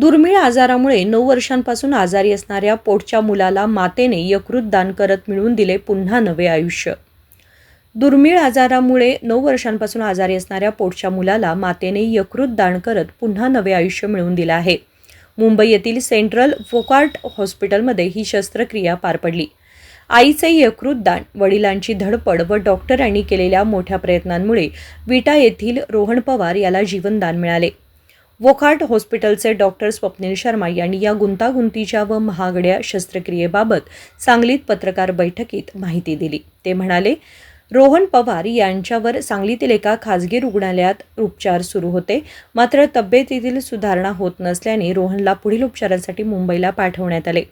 दुर्मिळ आजारामुळे नऊ वर्षांपासून आजारी असणाऱ्या पोटच्या मुलाला मातेने यकृत दान करत मिळवून दिले पुन्हा नवे आयुष्य. दुर्मिळ आजारामुळे नऊ वर्षांपासून आजारी असणाऱ्या पोटच्या मुलाला मातेने यकृत दान करत पुन्हा नवे आयुष्य मिळवून दिलं आहे. मुंबई येथील सेंट्रल फोकार्ट हॉस्पिटलमध्ये ही शस्त्रक्रिया पार पडली. आईचे यकृत दान वडिलांची धडपड व डॉक्टरांनी केलेल्या मोठ्या प्रयत्नांमुळे विटा येथील रोहन पवार याला जीवनदान मिळाले. वोखाट हॉस्पिटलचे डॉक्टर स्वप्नील शर्मा यांनी या गुंतागुंतीच्या व महागड्या शस्त्रक्रियेबाबत सांगलीत पत्रकार बैठकीत माहिती दिली. ते म्हणाले रोहन पवार यांच्यावर सांगलीतील एका खाजगी रुग्णालयात उपचार सुरू होते. मात्र तब्येतीतील सुधारणा होत नसल्याने रोहनला पुढील उपचारासाठी मुंबईला पाठवण्यात आले.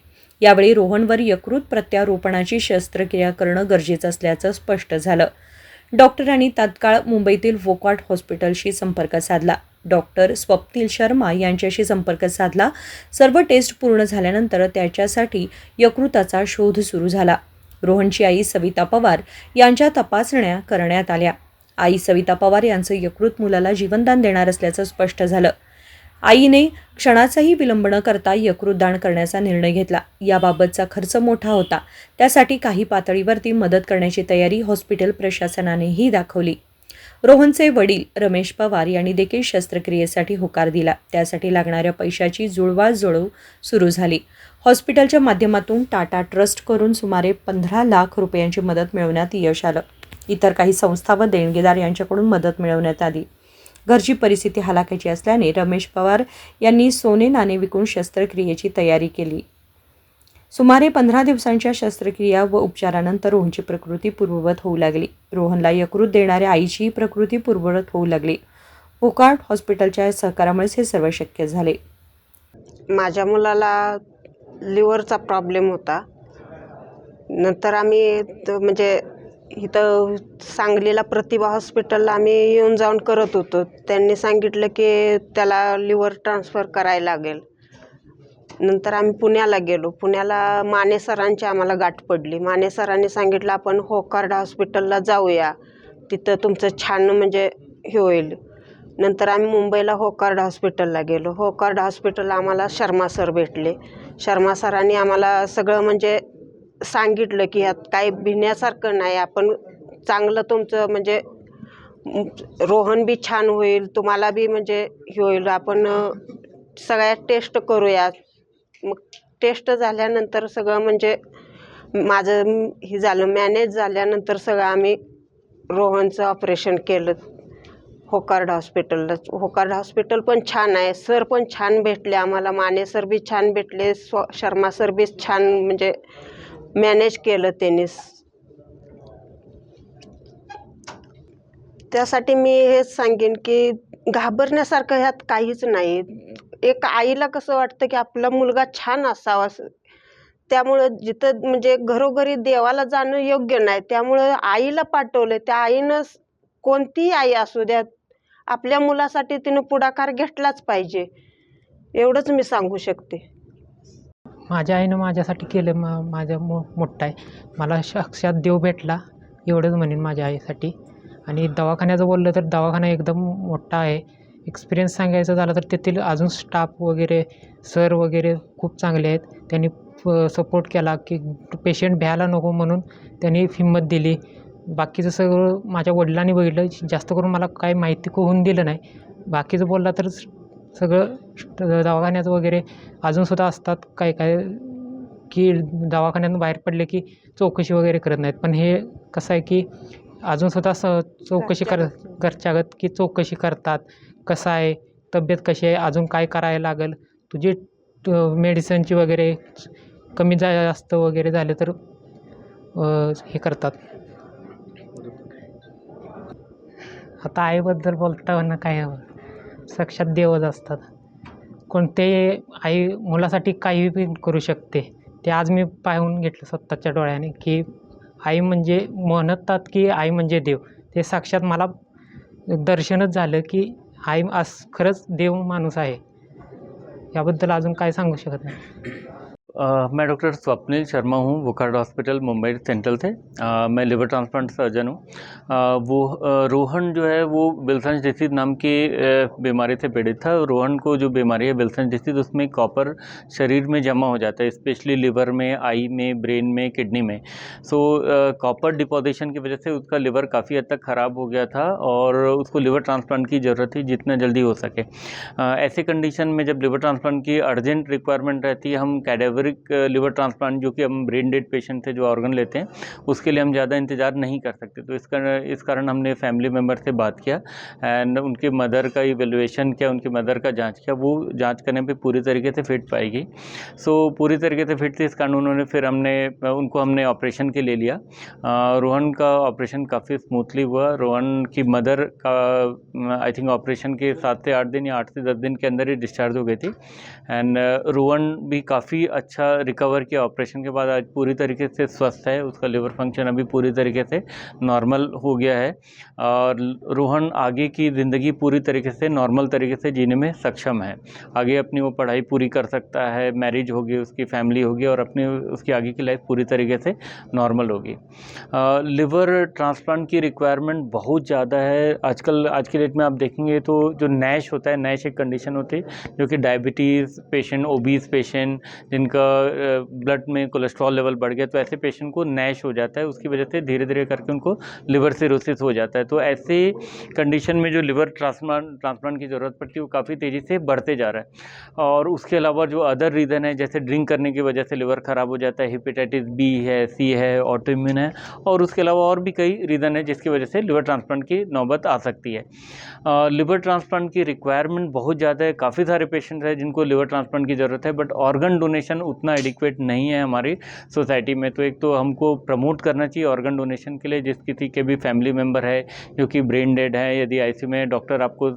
यावेळी रोहनवर यकृत प्रत्यारोपणाची शस्त्रक्रिया करणं गरजेचं असल्याचं स्पष्ट झालं. डॉक्टरांनी तात्काळ मुंबईतील वोकॉट हॉस्पिटलशी संपर्क साधला. डॉक्टर स्वप्नील शर्मा यांच्याशी संपर्क साधला. सर्व टेस्ट पूर्ण झाल्यानंतर त्याच्यासाठी यकृताचा शोध सुरू झाला. रोहनची आई सविता पवार यांच्या तपासण्या करण्यात आल्या. आई सविता पवार यांचं यकृत मुलाला जीवनदान देणार असल्याचं स्पष्ट झालं. आईने क्षणाचाही विलंब न करता यकृतदान करण्याचा निर्णय घेतला. याबाबतचा खर्च मोठा होता. त्यासाठी काही पातळीवरती मदत करण्याची तयारी हॉस्पिटल प्रशासनानेही दाखवली. रोहनचे वडील रमेश पवार यांनी देखील शस्त्रक्रियेसाठी होकार दिला. त्यासाठी लागणाऱ्या पैशाची जुळवाजुळव सुरू झाली. हॉस्पिटलच्या माध्यमातून टाटा ट्रस्ट करून सुमारे पंधरा लाख रुपयांची मदत मिळवण्यात यश आलं. इतर काही संस्था व देणगीदार यांच्याकडून मदत मिळवण्यात आली. घरची परिस्थिती हलाखीची असल्याने रमेश पवार यांनी सोने नाणे विकून शस्त्रक्रियेची तयारी केली. सुमारे पंधरा दिवसांच्या शस्त्रक्रिया व उपचारानंतर रोहनची प्रकृती पूर्ववत होऊ लागली. रोहनला यकृत देणाऱ्या आईचीही प्रकृती पूर्ववत होऊ लागली. ओकार्ट हॉस्पिटलच्या सहकारामुळेच हे सर्व शक्य झाले. माझ्या मुलाला लिव्हरचा प्रॉब्लेम होता. नंतर आम्ही म्हणजे इथं सांगलीला प्रतिभा हॉस्पिटलला आम्ही येऊन जाऊन करत होतो. त्यांनी सांगितलं की त्याला लिव्हर ट्रान्सफर करायला लागेल. नंतर आम्ही पुण्याला गेलो. पुण्याला माने सरांची आम्हाला गाठ पडली. माने सरांनी सांगितलं आपण होकार्ड हॉस्पिटलला जाऊया. तिथं तुमचं छान म्हणजे हे होईल. नंतर आम्ही मुंबईला होकार्ड हॉस्पिटलला गेलो. होकार्ड हॉस्पिटलला आम्हाला शर्मा सर भेटले. शर्मा सरांनी आम्हाला सगळं म्हणजे सांगितलं की यात काही भिण्यासारखं नाही. आपण चांगलं तुमचं म्हणजे रोहन बी छान होईल. तुम्हाला बी म्हणजे हे होईल. आपण सगळ्या टेस्ट करूया. मग टेस्ट झाल्यानंतर सगळं म्हणजे माझं हे झालं मॅनेज झाल्यानंतर सगळं आम्ही रोहनचं ऑपरेशन केलं होकार्ड हॉस्पिटललाच होकार्ड हॉस्पिटल पण छान आहे. सर पण छान भेटले आम्हाला. माने सर बी छान भेटले. स्व शर्मा सर बी छान म्हणजे मॅनेज केलं त्यांनी. त्यासाठी मी हेच सांगेन की घाबरण्यासारखं ह्यात काहीच नाही. एक आईला कसं वाटतं की आपला मुलगा छान असावा असं. त्यामुळं जिथं म्हणजे घरोघरी देवाला जाणं योग्य नाही त्यामुळं आईला पाठवलं त्या आईनं कोणतीही आई असू द्या आपल्या मुलासाठी तिनं पुढाकार घेतलाच पाहिजे. एवढंच मी सांगू शकते. माझ्या आईनं माझ्यासाठी केलं मा माझ्या मो मोठा आहे. मला साक्षात देव भेटला एवढंच म्हणेन माझ्या आईसाठी. आणि दवाखान्याचं बोललं तर दवाखाना एकदम मोठा आहे. एक्सपिरियन्स सांगायचं झालं तर तेथील अजून स्टाफ वगैरे सर वगैरे खूप चांगले आहेत. त्यांनी सपोर्ट केला की पेशंट भ्यायला नको म्हणून त्यांनी हिंमत दिली. बाकीचं सगळं माझ्या वडिलांनी बघितलं. जास्त करून मला काही माहिती होऊन दिलं नाही. बाकीचं बोलला तर सगळं दवाखान्यात वगैरे अजूनसुद्धा असतात. काय काय की दवाखान्यातून बाहेर पडले की चौकशी वगैरे करत नाहीत. पण हे कसं आहे की अजूनसुद्धा स चौकशी कर घरच्यागत की. चौकशी करतात. कसं आहे? तब्येत कशी आहे? अजून काय करायला लागेल? तुझी मेडिसिनची वगैरे कमी जा जास्त वगैरे झाले तर हे करतात. आता आईबद्दल बोलताना काय साक्षात देवच असतात. कोणतेही आई मुलासाठी काही करू शकते. ते आज मी पाहून घेतलं स्वतःच्या डोळ्याने की आई म्हणजे म्हणतात की आई म्हणजे देव. ते साक्षात मला दर्शनच झालं की आई अस खरंच देव माणूस आहे. याबद्दल अजून काय सांगू शकत नाही. अ, मैं डॉक्टर स्वप्निल शर्मा हूँ वुखार्ड हॉस्पिटल मुंबई सेंट्रल से। अ, मैं लिवर ट्रांसप्लांट सर्जन हूँ। वो अ, रोहन जो है वो विल्सन डिसीज नाम की बीमारी से पीड़ित था। रोहन को जो बीमारी है विल्सन डिसीज उसमें कॉपर शरीर में जमा हो जाता है स्पेशली लिवर में आई में ब्रेन में किडनी में। सो कॉपर डिपोजिशन की वजह से उसका लिवर काफ़ी हद तक ख़राब हो गया था और उसको लिवर ट्रांसप्लांट की ज़रूरत थी जितना जल्दी हो सके। ऐसे कंडीशन में जब लिवर ट्रांसप्लांट की अर्जेंट रिक्वायरमेंट रहती है हम कैडेवरिक लिवर ट्रांसप्लांट जो कि हम ब्रेन डेड पेशेंट से जो ऑर्गन लेते हैं, उसके लिए हम ज़्यादा इंतज़ार नहीं कर सकते। तो इस कारण इस कारण हमने फैमिली मेंबर से बात किया एंड उनके मदर का इवेलुएशन किया, उनकी मदर का जाँच किया, वो जाँच करने पर पूरी तरीके से फिट पाएगी सो, पूरी तरीके से फिट थी, इस कारण उन्होंने फिर हमने उनको हमने ऑपरेशन के ले लिया। रोहन का ऑपरेशन काफ़ी स्मूथली हुआ। रोहन की मदर का आई थिंक ऑपरेशन के सात से आठ दिन या आठ से दस दिन के अंदर ही डिस्चार्ज हो गई थी। एंड रोहन भी काफ़ी अच्छा रिकवर किया। ऑपरेशन के बाद आज पूरी तरीके से स्वस्थ है। उसका लिवर फ़ंक्शन अभी पूरी तरीके से नॉर्मल हो गया है। और रोहन आगे की ज़िंदगी पूरी तरीके से नॉर्मल तरीके से जीने में सक्षम है। आगे अपनी वो पढ़ाई पूरी कर सकता है। मैरिज होगी, उसकी फैमिली होगी और अपनी, उसकी आगे की लाइफ पूरी तरीके से नॉर्मल होगी। लिवर ट्रांसप्लांट की रिक्वायरमेंट बहुत ज़्यादा है। आजकल, आज के डेट में आप देखेंगे तो जो नैश होता है नैश एक कंडीशन होती है, जो कि डायबिटीज़ पेशेंट ओबीज पेशेंट जिनका ब्लड में कोलेस्ट्रॉल लेवल बढ़ गया तो ऐसे पेशेंट को नैश हो जाता है, उसकी वजह से धीरे धीरे करके उनको लिवर सिरोसिस हो जाता है। तो ऐसे कंडीशन में जो लिवर ट्रांसप्लांट ट्रांसप्लांट की ज़रूरत पड़ती है, वो काफ़ी तेज़ी से बढ़ते जा रहा है। और उसके अलावा जो अदर रीज़न है, जैसे ड्रिंक करने की वजह से लिवर ख़राब हो जाता है हिपेटाइटिस बी है सी है ऑटोइम्यून है, और उसके अलावा और भी कई रीज़न है, जिसकी वजह से लिवर ट्रांसप्लांट की नौबत आ सकती है। लिवर ट्रांसप्लांट की रिक्वायरमेंट बहुत ज़्यादा है, काफ़ी सारे पेशेंट हैं जिनको लिवर ट्रांसप्लांट की ज़रूरत है बट ऑर्गन डोनेशन उतना एडिक्वेट नहीं है हमारी सोसाइटी में। तो एक तो हमको प्रमोट करना चाहिए ऑर्गन डोनेशन के लिए। जिस किसी के भी फैमिली मेंबर है, जो कि ब्रेन डेड है, यदि आईसीयू में डॉक्टर आपको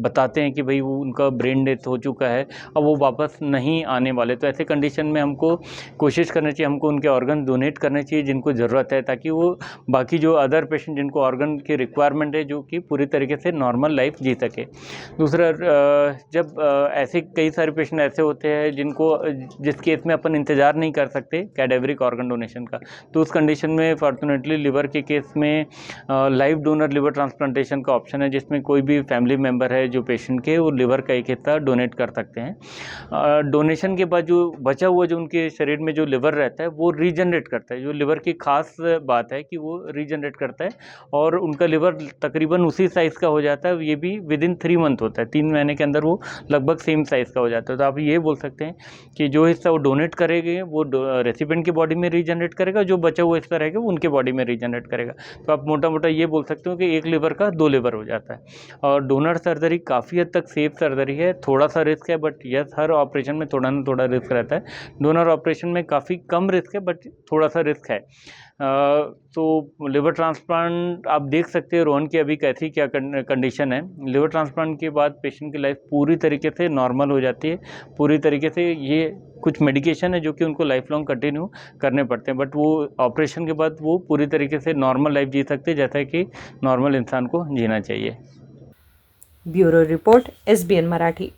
बताते हैं कि भाई वो उनका ब्रेन डेथ हो चुका है, अब वो वापस नहीं आने वाले। तो ऐसे कंडीशन में हमको कोशिश करनी चाहिए, हमको उनके ऑर्गन डोनेट करने चाहिए जिनको ज़रूरत है, ताकि वो बाकी जो अदर पेशेंट जिनको ऑर्गन की रिक्वायरमेंट है, जो कि पूरी तरीके से नॉर्मल लाइफ जी सके। दूसरा जब ऐसे कई सारे पेशेंट ऐसे होते हैं जिनको जिस केस में अपन इंतज़ार नहीं कर सकते कैडेवरिक ऑर्गन डोनेशन का। तो उस कंडीशन में फॉर्चुनेटली लिवर के केस में लाइव डोनर लिवर ट्रांसप्लांटेशन का ऑप्शन है, जिसमें कोई भी फैमिली मेंबर है जो पेशेंट के, वो लिवर का एक हिस्सा डोनेट कर सकते हैं। डोनेशन के बाद जो बचा हुआ जो उनके शरीर में जो लिवर रहता है, वो रीजनरेट करता है। जो लिवर की खास बात है कि वो रीजनरेट करता है और उनका लिवर तकरीबन उसी साइज़ का हो जाता है। ये भी विद इन थ्री मंथ होता है। तीन महीने के अंदर वो लगभग सेम साइज़ का हो जाता है। तो आप ये बोल सकते हैं कि जो हिस्सा वो डोनेट करेंगे, वो रेसिपेंट की बॉडी में रीजनरेट करेगा, जो बचा हुआ इसका रहेगा उनके बॉडी में रीजनरेट करेगा। तो आप मोटा मोटा ये बोल सकते हो कि एक लिवर का दो लिवर हो जाता है। और डोनर सर्जरी काफ़ी हद तक सेफ़ सर्जरी है थोड़ा सा रिस्क है बट यस हर ऑपरेशन में थोड़ा ना थोड़ा रिस्क रहता है। डोनर ऑपरेशन में काफ़ी कम रिस्क है बट थोड़ा सा रिस्क है तो लिवर ट्रांसप्लांट आप देख सकते हैं, रोहन की अभी कैसी क्या कंडीशन है। लिवर ट्रांसप्लांट के बाद पेशेंट की लाइफ पूरी तरीके से नॉर्मल हो जाती है। पूरी तरीके से ये कुछ मेडिकेशन है जो कि उनको लाइफ लॉन्ग कंटिन्यू करने पड़ते हैं। बट वो ऑपरेशन के बाद वो पूरी तरीके से नॉर्मल लाइफ जी सकते हैं, जैसा कि नॉर्मल इंसान को जीना चाहिए। Bureau report S B N Marathi.